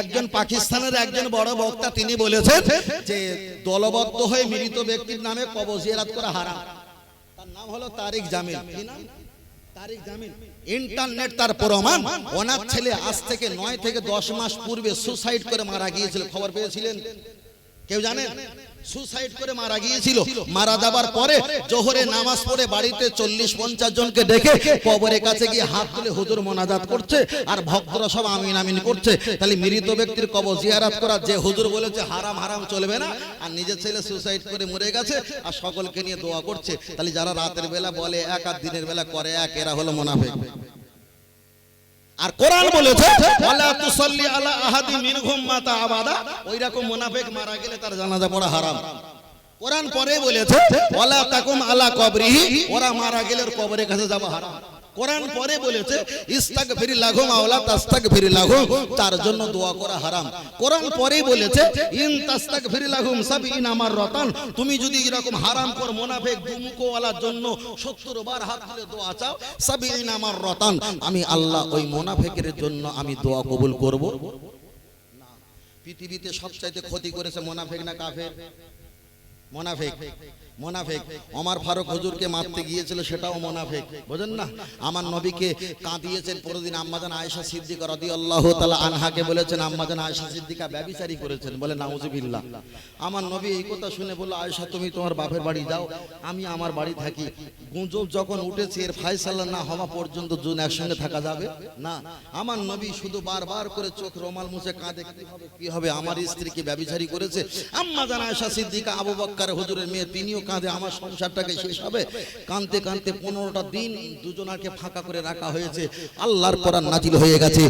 একজন পাকিস্তানের একজন বড় বক্তা তিনি বলেছেন যে দলবদ্ধ হয়ে মৃত ব্যক্তির নামে কবজিয়ারাত জিয়ারত করা হারা তার নাম হলো তারিক জামিল। তারিক জামিল। ইন্টারনেট তার প্রমাণ। ওনার ছেলে আজ থেকে নয় থেকে দশ মাস পূর্বে সুসাইড করে মারা গিয়েছিল। খবর পেয়েছিলেন? কেউ জানেন সুসাইড করে মারা গিয়েছিল। মারা যাবার পরে জোহরে নামাজ পড়ে বাড়িতে চল্লিশ, পঞ্চাশ জনকে ডেকে কবরের কাছে গিয়ে হাত তুলে হুজুর মোনাজাত করছে আর ভক্তরা সব আমিন আমিন করছে। তাহলে মৃত ব্যক্তির কবর জিয়ারাত করা যে হুজুর বলেছে, হারাম হারাম চলবে না। আর নিজের ছেলে সুসাইড করে মরে গেছে আর সকলকে নিয়ে দোয়া করছে। তাহলে যারা রাতের বেলা বলে, এক আর দিনের বেলা করে, এক, এরা হলো মোনাফেক। আর কোরআন বলেছে ওয়ালা তুসাল্লি আলা আহাদি মিনহুম মাতা আবাদা। ওই রকম মুনাফিক মারা গেলে তার জানাজা পড়া হারাম। কোরআন পরে বলেছে ওয়ালা তাকুম আলা কবরিহি। ওরা মারা গেলে কবরের কাছে যাওয়া হারাম। কোরআন পরে বলেছে ইস্তাগফির লাহুম আওলা তাস্তাগফির লাহুম তার জন্য দোয়া করা হারাম। কোরআন পরেই বলেছে ইন তাস্তাক ফিরি তাস্তাগফির লাহুম সাবিন আমার রতন তুমি যদি এরকম হারাম কর মুনাফিক দুমুখওয়ালার জন্য 70 বার হাত তুলে দোয়া চাও সাবিন আমার রতন আমি আল্লাহ ওই মোনাফেকের জন্য আমি দোয়া কবুল করব। না। পৃথিবীতে সবচাইতে ক্ষতি করেছে মোনাফেক না কাফের? মোনাফেক। মোনাফেক। ওমর ফারুক হুজুরকে মারতে গিয়েছিল, সেটাও মোনাফেক। বুঝেন না? আমার নবীকে কাঁদিয়েছেন পরদিন আম্মাজান আয়েশা সিদ্দিকা রাদিয়াল্লাহু তাআলা আনহাকে বলেছেন আম্মাজান আয়েশা সিদ্দিকা ব্যভিচারী করেছেন। বলে নাউজুবিল্লাহ। আমার নবী এই কথা শুনে বলল, আয়েশা, তুমি তোমার বাপের বাড়ি যাও, আমি আমার বাড়ি থাকি। গুজব যখন উঠেছে, এর ফায়সালা না হওয়া পর্যন্ত জুন একসঙ্গে থাকা যাবে? না। আমার নবী শুধু বারবার করে চোখ রোমাল মুছে কাঁদে, কি হবে আমার স্ত্রীকে ব্যভিচারী করেছে? আম্মাজান আয়েশা সিদ্দিকা, আবু বক্কর হুজুরের মেয়ে, তিনিও কাঁদে আমার সংসারটাকে শেষ হবে। কাঁদতে কাঁদতে পনেরোটা দিন দুজনাকে ফাঁকা করে রাখা হয়েছে। আল্লাহর কোরআন নাজিল হয়ে গেছে।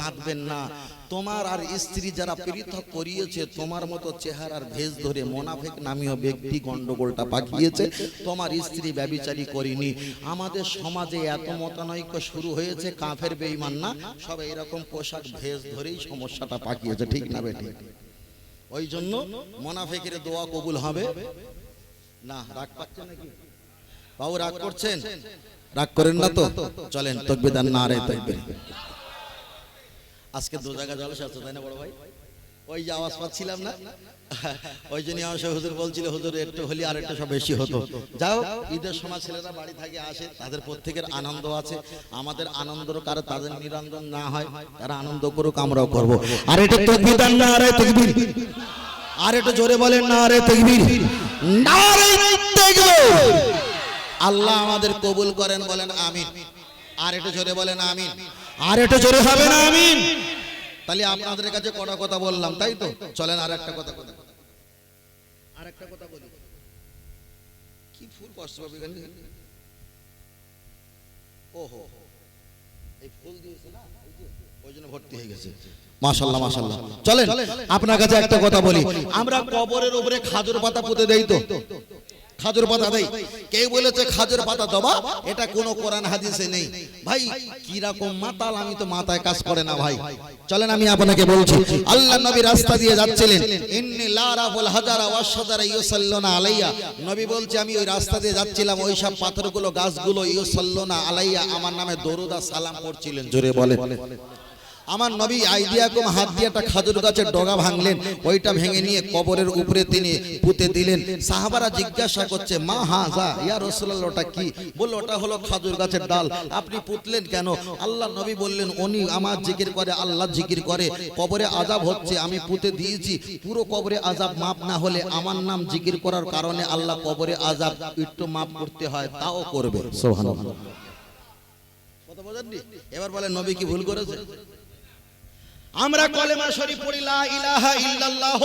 কাঁদবেন না। তোমার আর স্ত্রী যারা পৃথক করিয়েছে, তোমার মতো চেহারার ভেজ ধরে মোনাফেক নামীয় ব্যক্তি গন্ডগোলটা পাকিয়েছে। তোমার স্ত্রী ব্যবিচারী করিনি। আমাদের সমাজে এত মতানৈক্য শুরু হয়েছে, কাফের বেঈমান না। সব এরকম পোশাক ভেজ ধরেই সমস্যাটা পাকিয়েছে, ঠিক না বেটি ওই জন্য মোনাফেকের দোয়া কবুল হবে। না, রাগ পাচ্ছেন নাকি? বাবু, রাগ করছেন? রাগ করেন না তো? চলেন তকবিদার না রে, তকবির। আজকে দু জায়গা জলসা আছে, তাই না বড় ভাই? ওই যে আওয়াজ পাচ্ছিলাম না? ওই জন্য আমার হুজুর বলছিল, হুজুর, একটু হলে আর একটু সব বেশি হতো। যাও ঈদের সময় ছেলেরা বাড়ি থাকে, আসে, তাদের প্রত্যেকের আনন্দ আছে। আমাদের আনন্দর কারও তাদের নিরঞ্জন না হয়, তারা আনন্দ করুক, আমরাও করব। আর এটা তকবির না আরে তকবির। আর একটু জোরে বলেন না রে তকবির। আল্লাহ আমাদের কবুল করেন, বলেন আমিন। আর একটু জোরে বলেন আমিন। আর একটু জোরে হবে না, আমিন। তাহলে আপনাদের কাছে কটা কথা বললাম, তাই তো? চলেন আর একটা কথা কথা আর একটা কথা বলি। কি ফুল কষ্ট পাবে ওহো। এই ফুল দিয়েছে না? মাশাল্লাহ মাশাল্লাহ চলেন আপনার কাছে একটা কথা বলি। আমরা কবরের উপরে খাজুর পাতা পুঁতে দেই তো। খাজুর পাতা দেই। বলেছে খাজুর পাতা দেবা এটা কোনো কোরআন হাদিসে নেই। ভাই কি রকম মাতাল আমি তো মাথায় কাজ করে না ভাই। চলেন আমি আপনাকে বলছি। আল্লাহ নবী রাস্তা দিয়ে যাচ্ছিলেন। ইন্নি লা রাফুল হাজারা ওয়াশাদারা ইউসাল্লুনা আলাইয়া। নবী বলছে আমি ওই রাস্তা দিয়ে যাচ্ছিলাম ওই সব পাথরগুলো গাছগুলো ইউসাল্লুনা আলাইয়া। আমার নামে দরুদ আর সালাম করছিলেন জোরে বলে আমার নবী আইডিয়া কম হাত দিয়ে একটা খাজুর গাছের ডগা ভাঙলেন ওইটা ভেঙে নিয়ে কবরের উপরে তিনি পুঁতে দিলেন। সাহাবারা জিজ্ঞাসা করছে মা হা যা ইয়া রসুল্লাহ ওটা কি? বলল ওটা হলো খাজুর গাছের ডাল। আপনি পুতলেন কেন? আল্লাহ নবী বললেন উনি আমার জিকির করে আল্লাহ জিকির করে। কবরে আজাব হচ্ছে আমি পুঁতে দিয়েছি। পুরো কবরে আজাব মাপ না হলে আমার নাম জিকির করার কারণে আল্লাহ কবরে আজাব একটু মাপ করতে হয় তাও করবে। সুবহানাল্লাহ। কথা বোঝেননি এবার বলে নবী কি ভুল করেছে? আমরা কলেমা শরীফ পড়ি, লা ইলাহা ইল্লাল্লাহ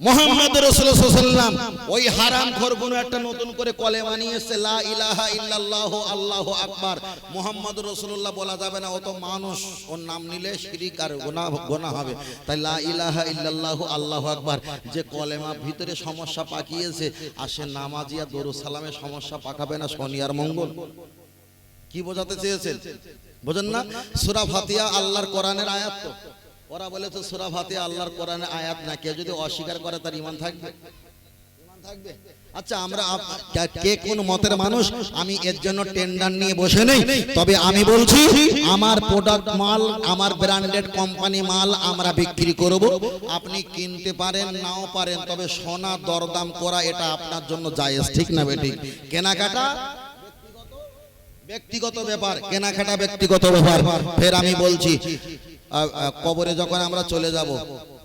মোহাম্মদ রাসূলুল্লাহ ওই হারাম কোনো একটা নতুন করে কলেমা নিয়ে এসেছে, লা ইলাহা ইল্লাল্লাহ, আল্লাহু আকবার। মোহাম্মদ রাসূলুল্লাহ বলা যাবে না অত মানুষ, ওর নাম নিলে শিরিক আর গুনাহ গুনাহ হবে। তাই, লা ইলাহা ইল্লাল্লাহ, আল্লাহু আকবার। যে কলেমা ভিতরে সমস্যা পাকিয়েছে আসে নামাজিয়া দরুদ সালামে সমস্যা পাকাবে না, শনি আর মঙ্গল। কি বোঝাতে চেয়েছেন? বোঝেন না? সুরা ফাতিয়া আল্লাহর কোরআনের আয়াত তো। ওরা বলেছে, সুরা ফাতিয়া আল্লাহর কোরআনের আয়াত না, কেউ যদি অস্বীকার করে তার ইমান থাকবে। থাকবে? আচ্ছা আমরা কে- কোন মতের মানুষ? আমি এর জন্য টেন্ডার নিয়ে বসে নেই। তবে আমি বলছি, আমার প্রোডাক্ট মাল, আমার ব্র্যান্ডেড কোম্পানি মাল আমরা বিক্রি করব। আপনি কিনতে পারেন, নাও পারেন, তবে সোনা দরদাম করা এটা আপনার জন্য জায়েজ, ঠিক না বেঠিক কেনাকাটা ব্যক্তিগত ব্যাপার, কেনাকাটা ব্যক্তিগত ব্যাপার। ফের আমি বলছি কবরে যখন আমরা চলে যাব,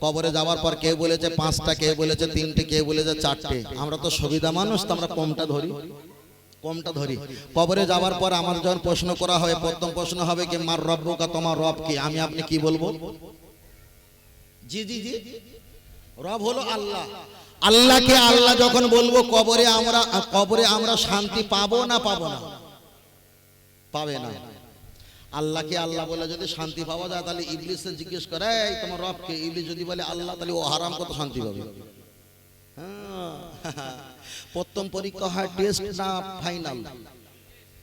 কবরে যাওয়ার পর কেউ বলেছে পাঁচটা, কেউ বলেছে তিনটে, কেউ বলেছে চারটে। আমরা তো সুবিধা মানুষ, তো আমরা কমটা ধরি। কমটা ধরি। কবরে যাওয়ার পর আমার যখন প্রশ্ন করা হয়, প্রথম প্রশ্ন হবে কি, মার রব্বুকা, তোমার রব কি? আমি আপনি কি বলব? জি জি জি। রব হলো আল্লাহ। আল্লাহকে আল্লাহ যখন বলব, কবরে আমরা কবরে আমরা শান্তি পাবো না পাবো না? পাবে না। আল্লাহকে আল্লাহ বলে যদি শান্তি পাওয়া যায় তাহলে ইবলিসে জিজ্ঞেস করে এই তোমার রবকে? ইবলিস যদি বলে আল্লাহ তাহলে ও হারাম কত শান্তি পাবে? হ্যাঁ। প্রথম পরীক্ষা হয় টেস্ট না ফাইনাল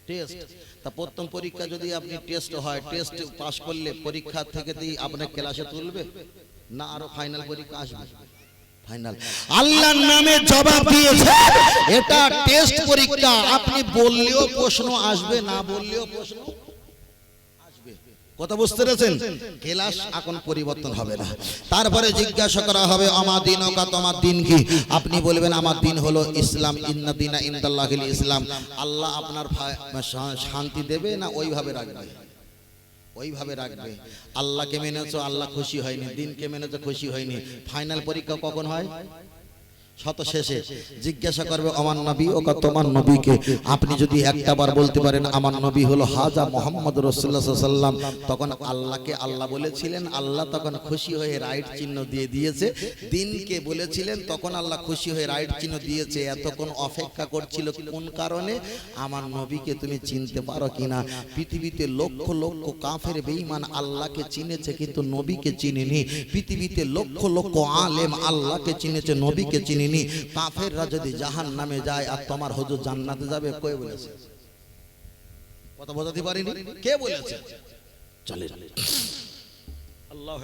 টেস্ট তা প্রথম পরীক্ষা যদি আপনি টেস্ট হয় টেস্ট পাস করলে পরীক্ষা থেকে দিয়ে আপনার ক্লাসে তুলবে? না আরও ফাইনাল পরীক্ষা আসবে। ফাইনাল আল্লাহর নামে জবাব দিয়েছে। এটা টেস্ট পরীক্ষা। আপনি বললেও প্রশ্ন আসবে, না বললেও প্রশ্ন কথা বুঝতে পেরেছেন? ক্লাস এখন পরিবর্তন হবে না। তারপরে জিজ্ঞাসা করা হবে, আমার দিন ওকা তোমার দিন কি? আপনি বলবেন, আমার দিন হলো ইসলাম। ইন্না দিনা ইসলাম। আল্লাহ আপনার শান্তি দেবে না ওইভাবে রাখবে? ওইভাবে রাখবে। আল্লাহকে মেনেছো, আল্লাহ খুশি হয়নি, দিনকে মেনেছো, খুশি হয়নি। ফাইনাল পরীক্ষা কখন হয়? শত শেষে জিজ্ঞাসা করবে আমার নবী ও তোমার নবীকে? আপনি যদি একটা বার বলতে পারেন আমার নবী হলো হাজা মোহাম্মদ রসুল্লাহ সাল্লাম। তখন আল্লাহকে আল্লাহ বলেছিলেন আল্লাহ তখন খুশি হয়ে রাইট চিহ্ন দিয়ে দিয়েছে। দিনকে বলেছিলেন তখন আল্লাহ খুশি হয়ে রাইট চিহ্ন দিয়েছে। এতক্ষণ অপেক্ষা করছিল কোন কারণে? আমার নবীকে তুমি চিনতে পারো কিনা? পৃথিবীতে লক্ষ লক্ষ কাফের বেঈমান আল্লাহকে চিনেছে কিন্তু নবীকে চিনেনি পৃথিবীতে লক্ষ লক্ষ আলেম আল্লাহকে চিনেছে নবীকে চিনেনি কাফেররা যদি জাহান নামে যায় আর তোমার হজুর জান্নাতে যাবে কে বলেছে? কথা বোঝাতে পারিনি? কে বলেছে? চলে আল্লাহ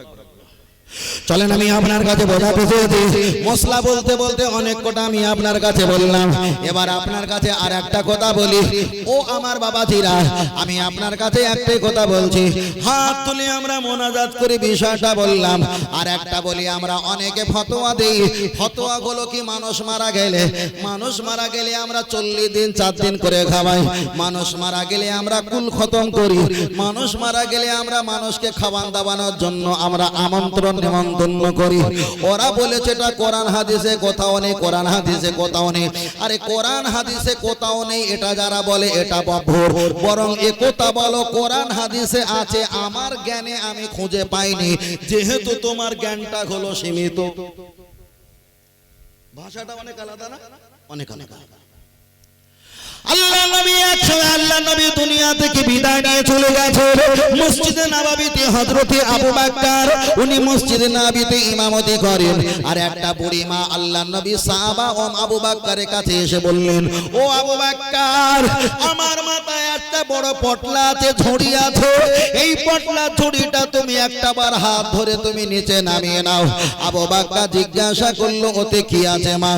চলেন, আমি আপনার কাছে বোঝাতে চেয়েছি মশলা বলতে বলতে অনেক কথা আমি আপনার কাছে বললাম। এবার আপনার কাছে আর একটা কথা বলি। ও আমার বাবাজিরা, আমি আপনার কাছে একটাই কথা বলছি। হাত তুলে আমরা মোনাজাত করে বিষয়টা বললাম। আর একটা বলি, আমরা অনেকে ফতোয়া দিই। ফতোয়া গুলো কি মানুষ মারা গেলে? মানুষ মারা গেলে আমরা চল্লিশ দিন, চার দিন করে খাওয়াই। মানুষ মারা গেলে আমরা কুল খতম করি। মানুষ মারা গেলে আমরা মানুষকে খাওয়ান দাবানোর জন্য আমরা আমন্ত্রণ নিমন্ত্রণ করি। ওরা বলেছে, এটা কোরআন হাদিসে কোথাও নেই, কোরআন হাদিসে কোথাও নেই। আরে কোরআন হাদিসে কোথাও নেই, এটা যারা বলে, এটা বভর বরং এ কথা বলো, কোরআন হাদিসে আছে, আমার জ্ঞানে আমি খুঁজে পাইনি, যেহেতু তোমার জ্ঞানটা হলো সীমিত। ভাষাটা অনেক আলাদা না? অনেক অনেক আলাদা। আল্লাহ নবী একসময় আল্লাহ নবী দুনিয়া থেকে উনি মসজিদে নাবিতে ইমামতি করেন। বুড়ি মা আল্লাহ নবী আবু বকরের কাছে এসে ও আবু বকর, আমার মাথায় একটা বড় পটলা আছে ঝুড়ি আছে। এই পটলা ঝুড়িটা তুমি একটা বার হাত ধরে তুমি নিচে নামিয়ে নাও। আবু বকর জিজ্ঞাসা করল, ওতে কি আছে মা?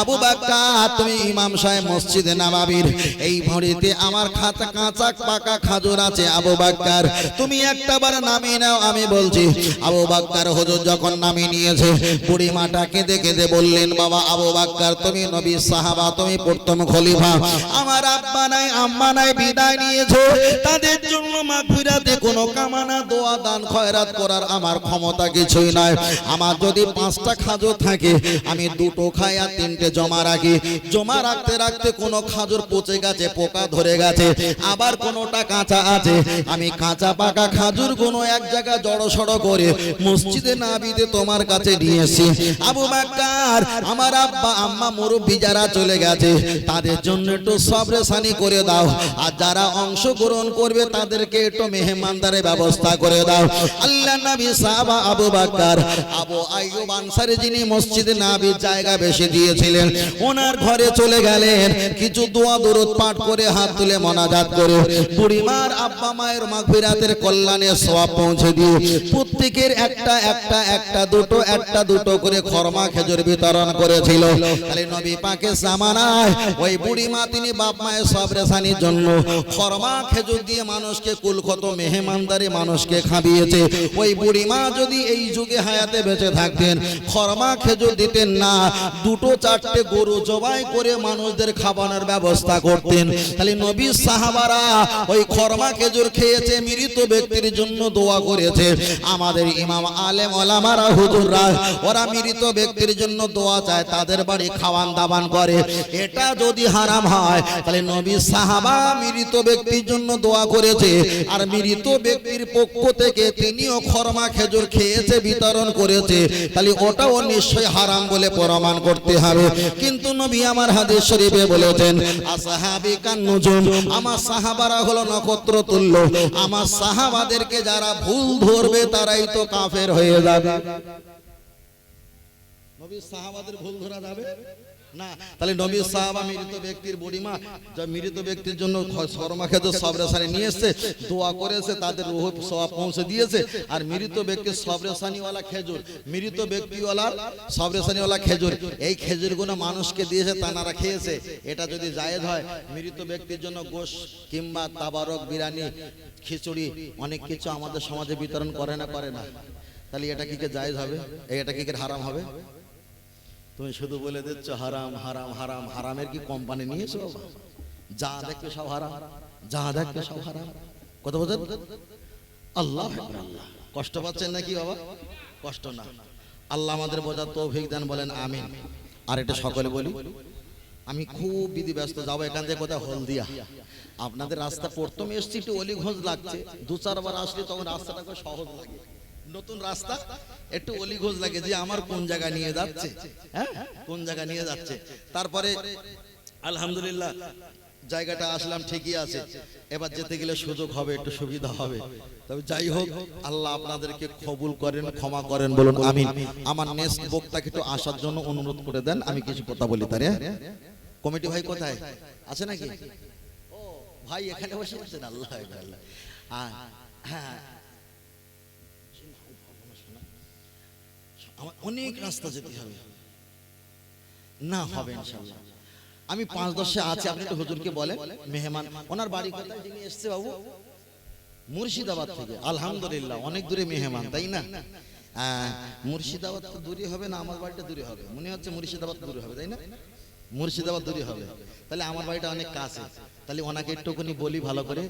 আবু বকর তুমি ইমাম সাহেব মসজিদে নববীর এই ভরিতে আমার খাতা কাঁচা, পাকা খাজুর আছে আবু বাক্কার। তুমি একটা বার নামিয়ে নাও, আমি বলছি। আবু বাক্কার হুজুর যখন নামিয়ে নিয়েছে, বুড়ি মাটা কেঁদে কেঁদে বললেন, বাবা, আবু বাক্কার, তুমি নবী সাহাবা, তুমি প্রথম খলিফা। আমার আব্বা নাই, আম্মা নাই বিদায় নিয়েছো। তাদের জন্য মাগফিরাতে কোনো কামানা, দোয়া, দান, খয়রাত করার আমার ক্ষমতা কিছুই নাই। আমার যদি পাঁচটা খাজুর থাকে, আমি দুটো খাই আর তিনটে জমা রাখি। জমা রাখতে রাখতে কোনো খাজুর পচে গেছে, পোকা ধরে গেছে, আবার কোনোটা কাঁচা আছে। আমি কাঁচা পাকা খাজুর কোনো এক জায়গায় জড়ো সড়ো করে মসজিদে না বিদে তোমার কাছে নিয়ে এসেছি। আবু বাক্কার, আমার আব্বা, আম্মা, মুরব্বী যারা চলে গেছে, তাদের জন্য একটু সবরেসানি করে দাও। আর যারা অংশগ্রহণ করবে তাদেরকে একটু মেহমানদারের ব্যবস্থা করে দাও। আল্লাহ নবী সাহাবা আবু বাক্কার, আবু আইয়ুব আনসারী যিনি মসজিদে নাবির জায়গা বেশি দিয়েছিলেন, ওনার ঘরে চলে গেলেন, কিছু দোয়া দরুদ পাঠ করে হাত তুলে মনাজাত করে। বুড়িমার আব্বা মায়ের মাগফিরাতের কল্যাণে সওয়াব পৌঁছে দিয়ে প্রত্যেকের একটা একটা একটা, দুটো একটা, দুটো করে খরমা খেজুর বিতরণ করেছিল। তাহলে নবী পাকের জামানায় ওই বুড়িমা, তিনি বাপ মায়ের সব রেশানির জন্য খরমা খেজুর দিয়ে মানুষকে কুলক্ষত মেহমানদারি মানুষকে খাবিয়েছে ওই বুড়িমা যদি এই যুগে হায়াতে বেঁচে থাকতেন, খরমা খেজুর দিতেন না, দুটো চারটে গরু জবাই করে মানুষদের খাবানোর ব্যবস্থা করতেন। তাহলে নবী সাহাবারা ওই খরমা খেজুর খেয়েছে, মৃত ব্যক্তির জন্য দোয়া করেছে। আমাদের ইমাম আলেম ওলামারা, হুজুররা, ওরা মৃত ব্যক্তির জন্য দোয়া চায়, তাদের বাড়ি খাওয়ান দাবান করে। এটা যদি হারাম হয়, তাহলে নবী সাহাবা মৃত ব্যক্তির জন্য দোয়া করেছে। আর মৃত ব্যক্তির পক্ষ থেকে তিনিও খরমা খেজুর খেয়েছে, বিতরণ করেছে। তাহলে ওটাও নিশ্চয়ই হারাম বলে প্রমাণ করতে হবে। কিন্তু নবী আমার হাদিস শরীফে বলেছেন, আসহাবি কান্নুজুম, আমার সাহাবারা হলো নক্ষত্র তুল্য আমার সাহাবাদেরকে যারা ভুল ধরবে, তারাই তো কাফের হয়ে যাবে। নবী সাহাবাদের ভুল ধরা যাবে? না করেছে, তাদের দিয়েছে, আর মৃত খেজুর খেজুর মানুষকে দিয়েছে, তানারা খেয়েছে, এটা যদি জায়েজ হয়, মৃত ব্যক্তির জন্য গোশ কিংবা তাবারক বিরানি খিচুড়ি, অনেক কিছু আমাদের সমাজে বিতরণ করে না করে না, তাহলে এটা কি জায়েজ হবে? এটা কে হারাম হবে? তুমি শুধু বলে দিচ্ছ হারাম হারাম হারাম, হারামের কি কোম্পানি নিয়েছো যা দেখবে সব হারাম, যা দেখবে সব হারাম। কত বোঝেন আল্লাহ আল্লাহ। কষ্ট পাচ্ছেন নাকি বাবা? কষ্ট না। আল্লাহ আমাদের বোঝার তৌফিক দেন, বলেন আমিন। আর এটা সকলে বলি, আমি খুব বিধি ব্যস্ত যাব এখান থেকে কোথায়? হলদিয়া। আপনাদের রাস্তা প্রথমে এসছি, একটু অলি ঘোষ লাগছে। দু চারবার আসলে তখন রাস্তাটা সহজ লাগে। নতুন রাস্তা, একটু অলি ঘোষ লাগে যে আমার কোন জায়গা নিয়ে যাচ্ছে হ্যাঁ? কোন জায়গা নিয়ে যাচ্ছে। তারপরে, আলহামদুলিল্লাহ, জায়গাটা আসলাম, ঠিকই আছে। এবার যেতে গেলে সুযোগ হবে, একটু সুবিধা হবে। তবে যাই হোক, আল্লাহ আপনাদেরকে কবুল করেন, ক্ষমা করেন, বলুন আমিন। আমার নেক্সট বক্তাকে একটু আসার জন্য অনুরোধ করে দেন, আমি কিছু কথা বলি তার হ্যাঁ? কমিটি ভাই কোথায়? আছে নাকি? ও, ভাই এখানে বসে আছেন, আল্লাহ আল্লাহ হ্যাঁ আমার অনেক রাস্তা যেতে হবে। না হবে ইনশাল্লাহ। আমি পাঁচ দশে আছি আপনি একটু হুজুরকে বলেন মেহমান ওনার বাড়ি কোথায় যিনি এসছে বাবু? মুর্শিদাবাদ থেকে। আলহামদুলিল্লাহ অনেক দূরে মেহমান তাই না? হ্যাঁ, মুর্শিদাবাদ তো দূরে হবে না আমার বাড়িটা দূরে হবে। মনে হচ্ছে মুর্শিদাবাদ দূরে হবে তাই না? মুর্শিদাবাদ দূরে হবে। তাহলে আমার বাড়িটা অনেক কাছে। তাহলে ওনাকে একটুখানি বলি ভালো করে।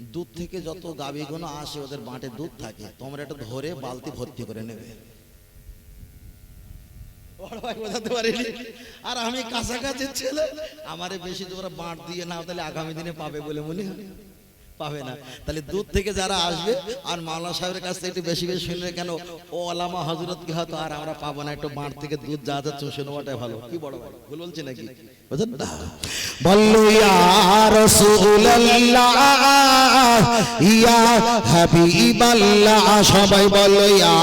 দুধ থেকে যত গাভীগুলো আসে ওদের বাঁটে দুধ থাকে। তোমরা এটা ধরে বালতি ভর্তি করে নেবে। আর আমি কাছাকাছি ছেলে, আমারে বেশি তোমরা বাঁট দিয়ে না তাহলে আগামী দিনে পাবে বলে মনে হয়। পাবে না। তাহলে দূর থেকে যারা আসবে আর মাওলানা সাহেবের কাছ থেকে একটু বেশি বেশি শুনলে কেন? ও আলামা হজরত কি হয়তো আর আমরা পাবো না একটু বাঁট থেকে দুধ যা যা চষে নেওয়াটাই ভালো। কি বড় ভাই ভুল বলছি নাকি? বুঝলেন না? বলল ইয়া রাসূলুল্লাহ ইয়া হাবিবাল্লাহ। সবাই বলো ইয়া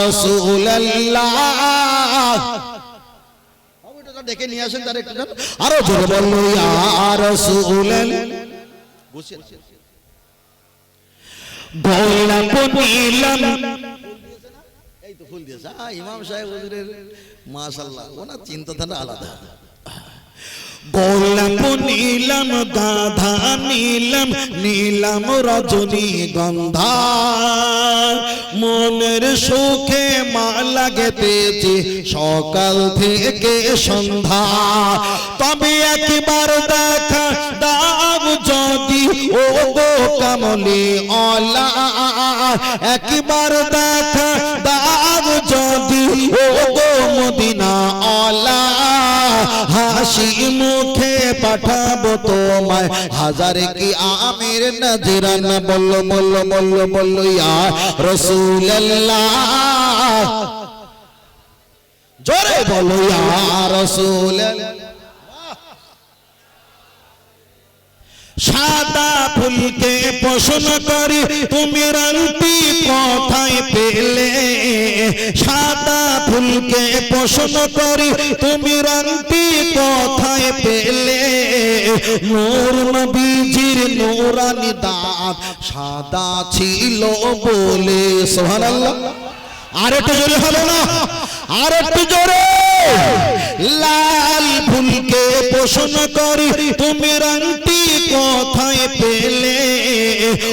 রাসূলুল্লাহ। ডেকে নিয়ে আসেন তার একটু আরও জোরে বলল ইয়া রাসূলুল্লাহ। বসে ফুল দিয়েছে। ইমাম সাহেব হুজুরের মাশাআল্লাহ ওনার চিন্তাধারা আলাদা। গোলাপ নীলম, গাধা, নীলম নীলম রজনী গন্ধা মনের সুখে মালা গেতেছে সকাল থেকে সন্ধ্যা। তবে একবার দেখা দাও যদি, ও গো কামলি অলা। একবার দেখা দাও যদি, ও গো মদিনা হাসি মুখে পাঠাবো তোমায়। হাজার কি আমির নজরান বলল বলল বলল বলল, ইয়া রসুল্লাহ জোরে বলো, ইয়া রসুল সাদা ফুলকে পোষণ করি। তুমি রান্তি কোথায় পেলে? সাদা ফুলকে পোষণ করি। তুমি রান্তি কোথায় পেলে? নূর নবীজির নূরানি দাঁত সাদা ছিল বলে, সুবহানাল্লাহ। আর একটু জোরে হবে না? আর একটু জোরে! লাল ফুলকে পোষণ করি তুমি রান্তি কোথায় পেলে?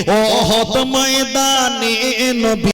ও হত ময়দানে নবী